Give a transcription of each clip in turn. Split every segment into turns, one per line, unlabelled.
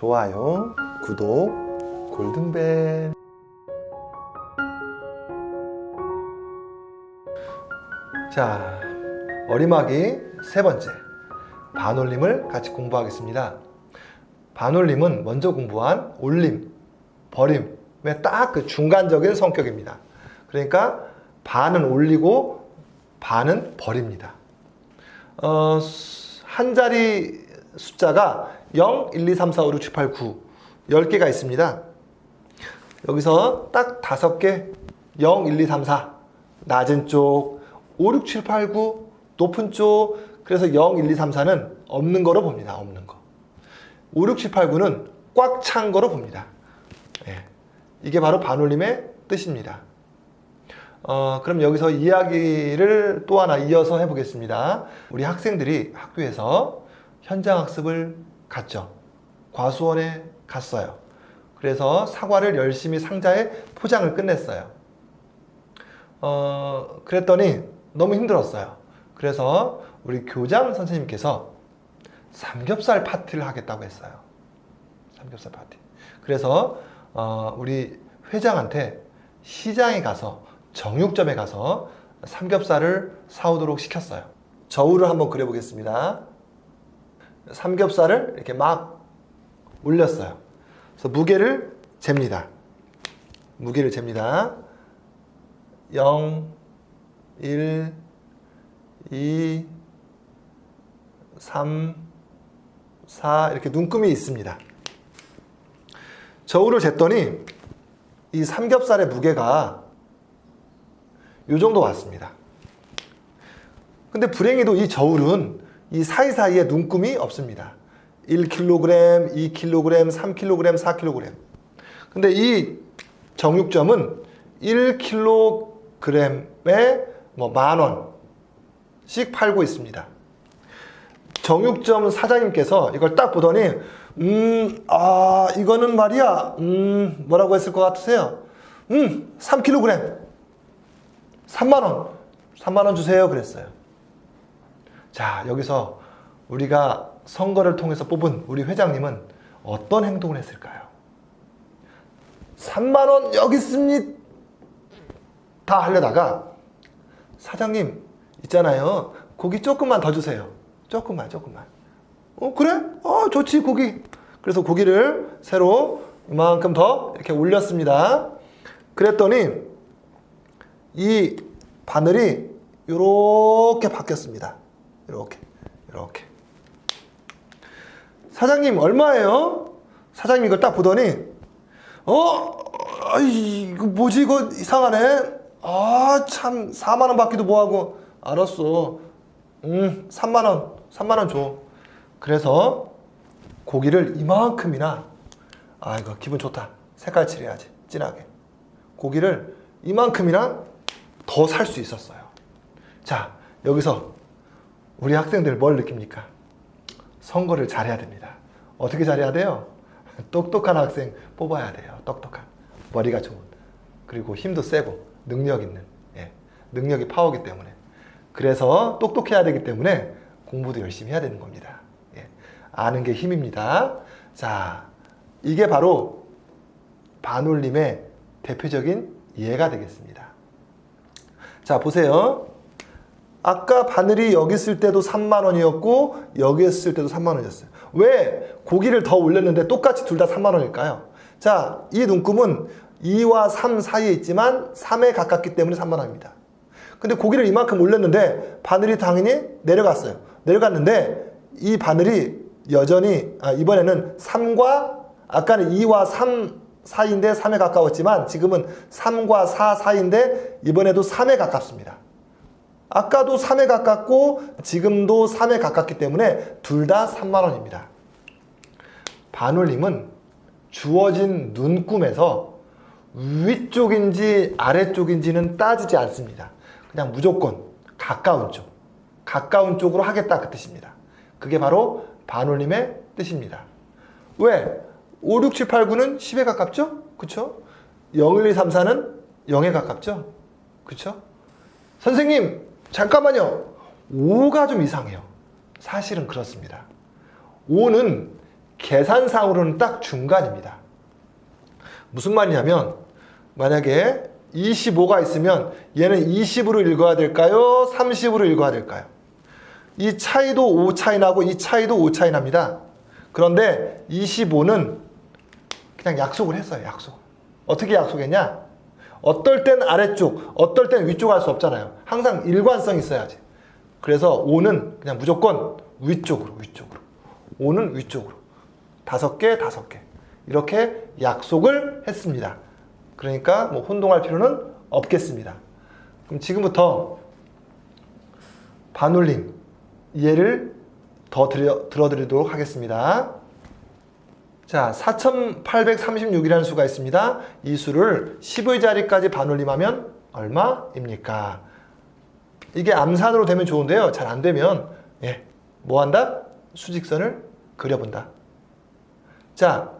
좋아요, 구독, 골든벨. 자, 어리막이 세 번째. 반올림을 같이 공부하겠습니다. 반올림은 먼저 공부한 올림, 버림의 딱 그 중간적인 성격입니다. 그러니까 반은 올리고 반은 버립니다. 어, 수- 한 자리 숫자가 0, 1, 2, 3, 4, 5, 6, 7, 8, 9 10개가 있습니다. 여기서 딱 다섯 개 0, 1, 2, 3, 4 낮은 쪽 5, 6, 7, 8, 9 높은 쪽 그래서 0, 1, 2, 3, 4는 없는 거로 봅니다. 없는 거. 5, 6, 7, 8, 9는 꽉 찬 거로 봅니다. 예. 이게 바로 반올림의 뜻입니다. 어, 그럼 여기서 이야기를 또 하나 이어서 해보겠습니다. 우리 학생들이 학교에서 현장 학습을 갔죠. 과수원에 갔어요. 그래서 사과를 열심히 상자에 포장을 끝냈어요. 어, 그랬더니 너무 힘들었어요. 그래서 우리 교장 선생님께서 삼겹살 파티를 하겠다고 했어요. 삼겹살 파티. 그래서 어, 우리 회장한테 시장에 가서 정육점에 가서 삼겹살을 사오도록 시켰어요. 저울을 한번 그려보겠습니다. 삼겹살을 이렇게 막 올렸어요. 그래서 무게를 잽니다. 무게를 잽니다. 0, 1, 2, 3, 4 이렇게 눈금이 있습니다. 저울을 쟀더니 이 삼겹살의 무게가 요 정도 왔습니다. 근데 불행히도 이 저울은 이 사이사이에 눈금이 없습니다. 1kg, 2kg, 3kg, 4kg. 근데 이 정육점은 1kg에 뭐 만 원씩 팔고 있습니다. 정육점 사장님께서 이걸 딱 보더니 음, 아, 이거는 말이야. 음, 뭐라고 했을 것 같으세요? 음, 3kg. 3만 원. 3만 원 주세요. 그랬어요. 자, 여기서 우리가 선거를 통해서 뽑은 우리 회장님은 어떤 행동을 했을까요? 3만 원 여기 있습니다. 다 하려다가 사장님 있잖아요. 고기 조금만 더 주세요. 조금만, 조금만. 어, 그래? 어, 좋지, 고기. 그래서 고기를 새로 이만큼 더 이렇게 올렸습니다. 그랬더니 이 바늘이 이렇게 바뀌었습니다. 이렇게, 이렇게. 사장님 얼마예요? 사장님 이걸 딱 보더니 어, 아이 이거 뭐지 이거 이상하네. 아 참 4만 원 받기도 뭐하고 알았어. 음 3만 원, 3만 원 줘. 그래서 고기를 이만큼이나 아 이거 기분 좋다. 색깔 칠해야지 진하게. 고기를 이만큼이나 더 살 수 있었어요. 자 여기서 우리 학생들 뭘 느낍니까? 선거를 잘해야 됩니다. 어떻게 잘해야 돼요? 똑똑한 학생 뽑아야 돼요. 똑똑한. 머리가 좋은. 그리고 힘도 세고, 능력 있는. 예. 능력이 파워기 때문에. 그래서 똑똑해야 되기 때문에 공부도 열심히 해야 되는 겁니다. 예. 아는 게 힘입니다. 자, 이게 바로 반올림의 대표적인 예가 되겠습니다. 자, 보세요. 아까 바늘이 여기 있을 때도 3만 원이었고 여기 있을 때도 3만 원이었어요. 왜 고기를 더 올렸는데 똑같이 둘 다 3만 원일까요? 자, 이 눈금은 2와 3 사이에 있지만 3에 가깝기 때문에 3만 원입니다. 근데 고기를 이만큼 올렸는데 바늘이 당연히 내려갔어요. 내려갔는데 이 바늘이 여전히 아, 이번에는 3과 아까는 2와 3 사이인데 3에 가까웠지만 지금은 3과 4 사이인데 이번에도 3에 가깝습니다. 아까도 3에 가깝고 지금도 3에 가깝기 때문에 둘 다 3만 원입니다. 반올림은 주어진 눈금에서 위쪽인지 아래쪽인지는 따지지 않습니다. 그냥 무조건 가까운 쪽, 가까운 쪽으로 하겠다 그 뜻입니다. 그게 바로 반올림의 뜻입니다. 왜? 5, 6, 7, 8, 9는 10에 가깝죠? 그쵸? 0, 1, 2, 3, 4는 0에 가깝죠? 그쵸? 선생님, 잠깐만요. 5가 좀 이상해요. 사실은 그렇습니다. 5는 계산상으로는 딱 중간입니다. 무슨 말이냐면 만약에 25가 있으면 얘는 20으로 읽어야 될까요? 30으로 읽어야 될까요? 이 차이도 5 차이 나고 이 차이도 5 차이 납니다. 그런데 25는 그냥 약속을 했어요. 약속. 어떻게 약속했냐? 어떨 땐 아래쪽, 어떨 땐 위쪽 할 수 없잖아요. 항상 일관성이 있어야지. 그래서 5는 그냥 무조건 위쪽으로, 위쪽으로. 5는 위쪽으로. 다섯 개, 다섯 개. 이렇게 약속을 했습니다. 그러니까 뭐 혼동할 필요는 없겠습니다. 그럼 지금부터 반올림 이해를 더 들여, 들어드리도록 하겠습니다. 자, 4836이라는 수가 있습니다. 이 수를 10의 자리까지 반올림하면 얼마입니까? 이게 암산으로 되면 좋은데요. 잘 안 되면 예, 뭐 한다? 수직선을 그려본다. 자,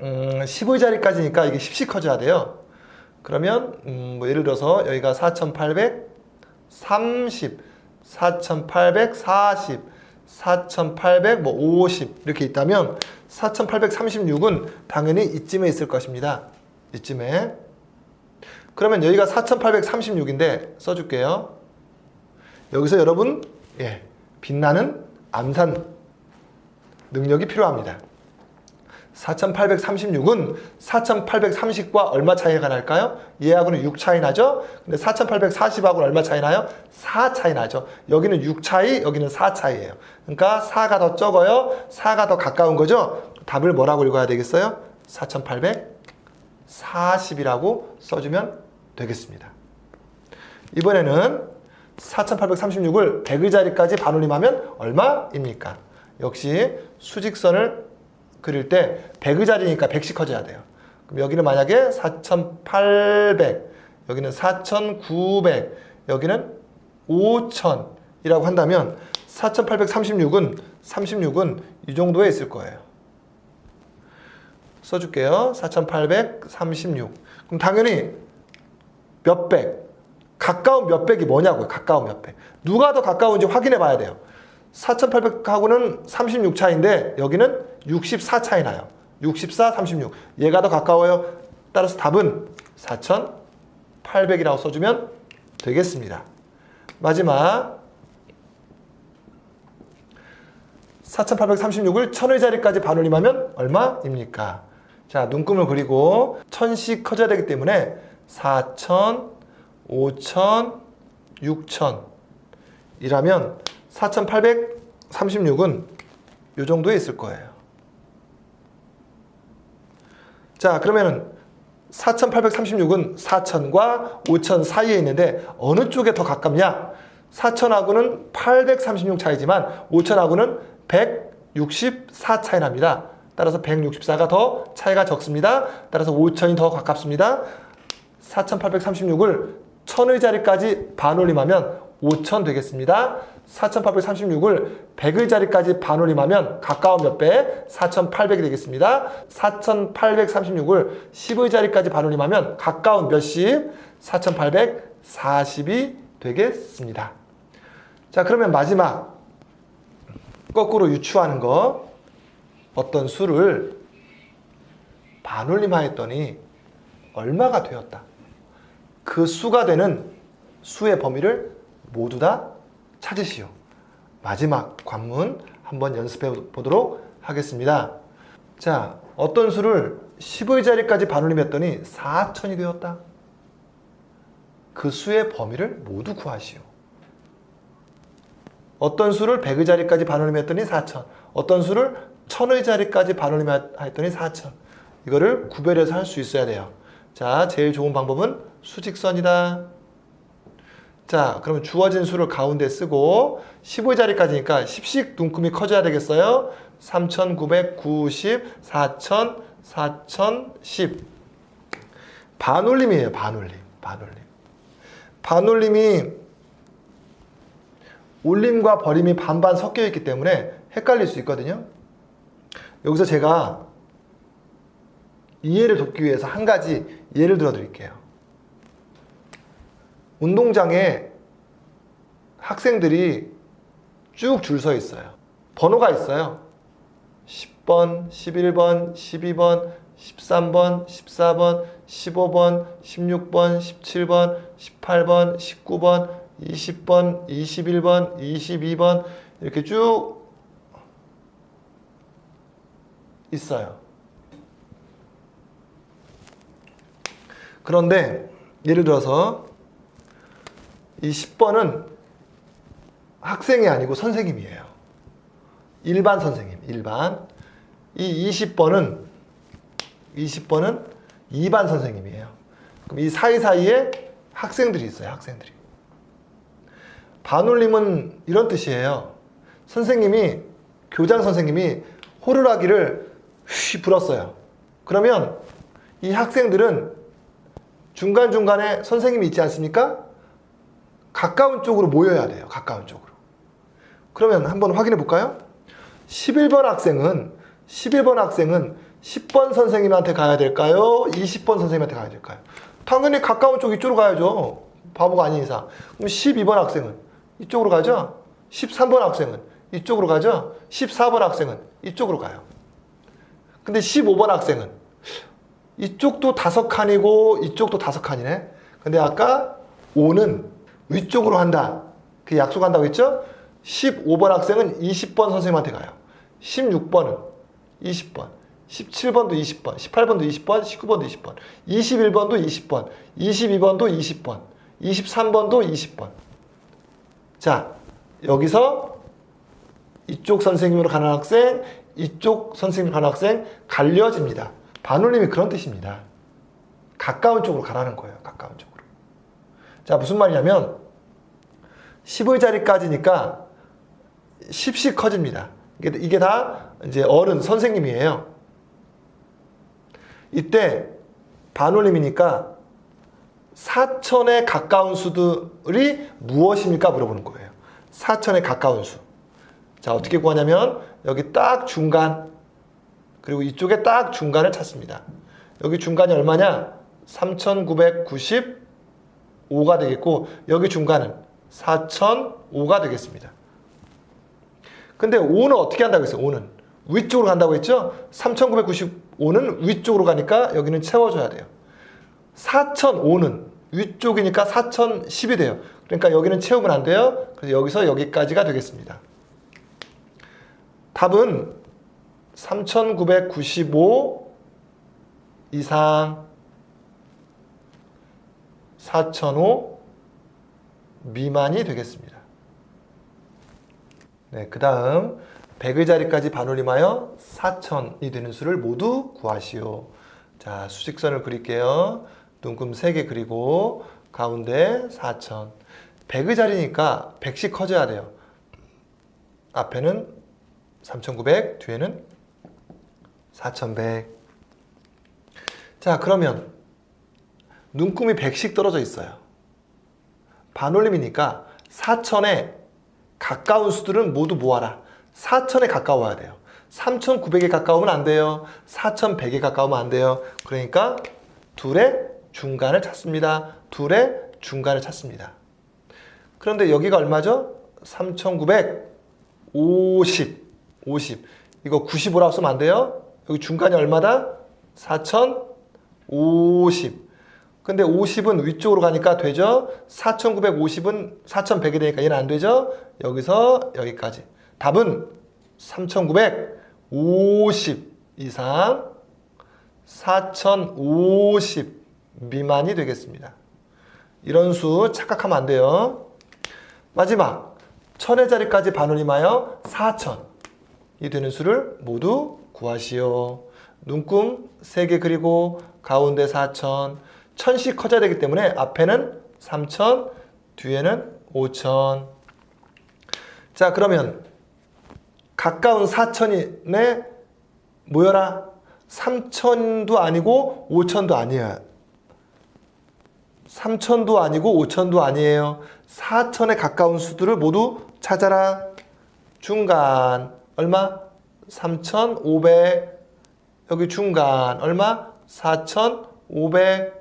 음, 10의 자리까지니까 이게 10씩 커져야 돼요. 그러면 음, 뭐 예를 들어서 여기가 4,830, 4,840, 4,800, 뭐50 이렇게 있다면 4,836은 당연히 이쯤에 있을 것입니다. 이쯤에. 그러면 여기가 4,836인데 써줄게요. 여기서 여러분 예, 빛나는 암산 능력이 필요합니다. 4836은 4830과 얼마 차이가 날까요? 얘하고는 6 차이 나죠? 근데 4840하고는 얼마 차이 나요? 4 차이 나죠. 여기는 6 차이, 여기는 4 차이예요. 그러니까 4가 더 적어요. 4가 더 가까운 거죠? 답을 뭐라고 읽어야 되겠어요? 4840이라고 써주면 되겠습니다. 이번에는 4836을 100의 자리까지 반올림하면 얼마입니까? 역시 수직선을 그릴 때 100의 자리니까 100씩 커져야 돼요. 그럼 여기는 만약에 4800, 여기는 4900, 여기는 5000이라고 한다면 4836은 36은 이 정도에 있을 거예요. 써줄게요. 4836. 그럼 당연히 몇 백, 가까운 몇 백이 뭐냐고요. 가까운 몇 백. 누가 더 가까운지 확인해 봐야 돼요. 4800하고는 36 차인데 여기는 64 차이 나요. 64, 36. 얘가 더 가까워요. 따라서 답은 4800이라고 써주면 되겠습니다. 마지막 4836을 1000의 자리까지 반올림하면 얼마입니까? 자, 눈금을 그리고 1000씩 커져야 되기 때문에 4000, 5000, 6000 이라면 4836은 이 정도에 있을 거예요. 자, 그러면은 4836은 4000과 5000 사이에 있는데 어느 쪽에 더 가깝냐? 4000하고는 836 차이지만 5000하고는 164 차이 납니다. 따라서 164가 더 차이가 적습니다. 따라서 5000이 더 가깝습니다. 4836을 1000의 자리까지 반올림하면 5000 되겠습니다. 4836을 100의 자리까지 반올림하면 가까운 몇 배? 4800이 되겠습니다. 4836을 10의 자리까지 반올림하면 가까운 몇십? 4840이 되겠습니다. 자, 그러면 마지막 거꾸로 유추하는 거 어떤 수를 반올림하였더니 얼마가 되었다. 그 수가 되는 수의 범위를 모두 다 찾으시오. 마지막 관문 한번 연습해 보도록 하겠습니다. 자, 어떤 수를 10의 자리까지 반올림했더니 4천이 되었다. 그 수의 범위를 모두 구하시오. 어떤 수를 100의 자리까지 반올림했더니 4천. 어떤 수를 1000의 자리까지 반올림했더니 4천. 이거를 구별해서 할 수 있어야 돼요. 자, 제일 좋은 방법은 수직선이다. 자, 그러면 주어진 수를 가운데 쓰고 15의 자리까지니까 10씩 눈금이 커져야 되겠어요. 3990, 4000, 4010. 반올림이에요, 반올림. 반올림. 반올림이 올림과 버림이 반반 섞여 있기 때문에 헷갈릴 수 있거든요. 여기서 제가 이해를 돕기 위해서 한 가지 예를 들어 드릴게요. 운동장에 학생들이 쭉 줄 서 있어요. 번호가 있어요. 10번, 11번, 12번, 13번, 14번, 15번, 16번, 17번, 18번, 19번, 20번, 21번, 22번 이렇게 쭉 있어요. 그런데 예를 들어서 이 10번은 학생이 아니고 선생님이에요. 일반 선생님, 일반. 이 20번은 20번은 2반 선생님이에요. 그럼 이 사이사이에 학생들이 있어요, 학생들이. 반올림은 이런 뜻이에요. 선생님이, 교장 선생님이 호루라기를 휘 불었어요. 그러면 이 학생들은 중간중간에 선생님이 있지 않습니까? 가까운 쪽으로 모여야 돼요. 가까운 쪽으로. 그러면 한번 확인해 볼까요? 11번 학생은 11번 학생은 10번 선생님한테 가야 될까요? 20번 선생님한테 가야 될까요? 당연히 가까운 쪽 이쪽으로 가야죠. 바보가 아닌 이상. 그럼 12번 학생은 이쪽으로 가죠? 13번 학생은 이쪽으로 가죠? 14번 학생은 이쪽으로 가요. 근데 15번 학생은 이쪽도 다섯 칸이고 이쪽도 다섯 칸이네. 근데 아까 5는 위쪽으로 한다. 그 약속한다고 했죠? 15번 학생은 20번 선생님한테 가요. 16번은 20번, 17번도 20번, 18번도 20번, 19번도 20번, 21번도 20번, 22번도 20번, 23번도 20번. 자, 여기서 이쪽 선생님으로 가는 학생, 이쪽 선생님으로 가는 학생 갈려집니다. 반올림이 그런 뜻입니다. 가까운 쪽으로 가라는 거예요. 가까운 쪽으로. 자, 무슨 말이냐면 10의 자리까지니까 10씩 커집니다. 이게, 이게 다 이제 어른 선생님이에요. 이때 반올림이니까 사천에 가까운 수들이 무엇입니까? 물어보는 거예요. 사천에 가까운 수. 자, 어떻게 구하냐면 여기 딱 중간 그리고 이쪽에 딱 중간을 찾습니다. 여기 중간이 얼마냐? 3995가 되겠고 여기 중간은 4005가 되겠습니다. 근데 5는 어떻게 한다고 했어요? 5는 위쪽으로 간다고 했죠? 3995는 위쪽으로 가니까 여기는 채워줘야 돼요. 4005는 위쪽이니까 4010이 돼요. 그러니까 여기는 채우면 안 돼요. 그래서 여기서 여기까지가 되겠습니다. 답은 3995 이상 4005 미만이 되겠습니다. 네, 그 다음 100의 자리까지 반올림하여 4천이 되는 수를 모두 구하시오. 자, 수직선을 그릴게요. 눈금 3개 그리고 가운데 4천. 100의 자리니까 100씩 커져야 돼요. 앞에는 3900, 뒤에는 4100. 자, 그러면 눈금이 100씩 떨어져 있어요. 반올림이니까 4천에 가까운 수들은 모두 모아라. 4천에 가까워야 돼요. 3,900에 가까우면 안 돼요. 4,100에 가까우면 안 돼요. 그러니까 둘의 중간을 찾습니다. 둘의 중간을 찾습니다. 그런데 여기가 얼마죠? 3,950. 50. 이거 95라고 쓰면 안 돼요. 여기 중간이 얼마다? 4,050. 근데 50은 위쪽으로 가니까 되죠? 4,950은 4,100이 되니까 얘는 안 되죠? 여기서 여기까지. 답은 3,950 이상 4,050 미만이 되겠습니다. 이런 수 착각하면 안 돼요. 마지막 천의 자리까지 반올림하여 4천이 되는 수를 모두 구하시오. 눈금 3개 그리고 가운데 4천 천씩 커져야 되기 때문에 앞에는 3천 뒤에는 5천. 자 그러면 가까운 4천이네 모여라. 3천도 아니고 5천도 아니야. 3천도 아니고 5천도 아니에요. 4천에 가까운 수들을 모두 찾아라. 중간 얼마? 3,500 여기 중간 얼마? 4,500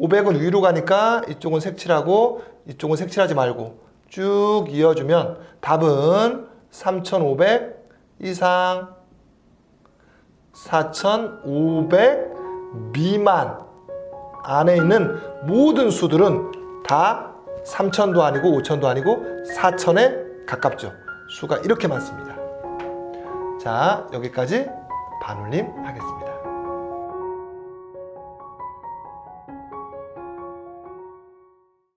500은 위로 가니까 이쪽은 색칠하고 이쪽은 색칠하지 말고 쭉 이어주면 답은 3,500 이상 4,500 미만 안에 있는 모든 수들은 다 3,000도 아니고 5,000도 아니고 4,000에 가깝죠. 수가 이렇게 많습니다. 자, 여기까지 반올림 하겠습니다.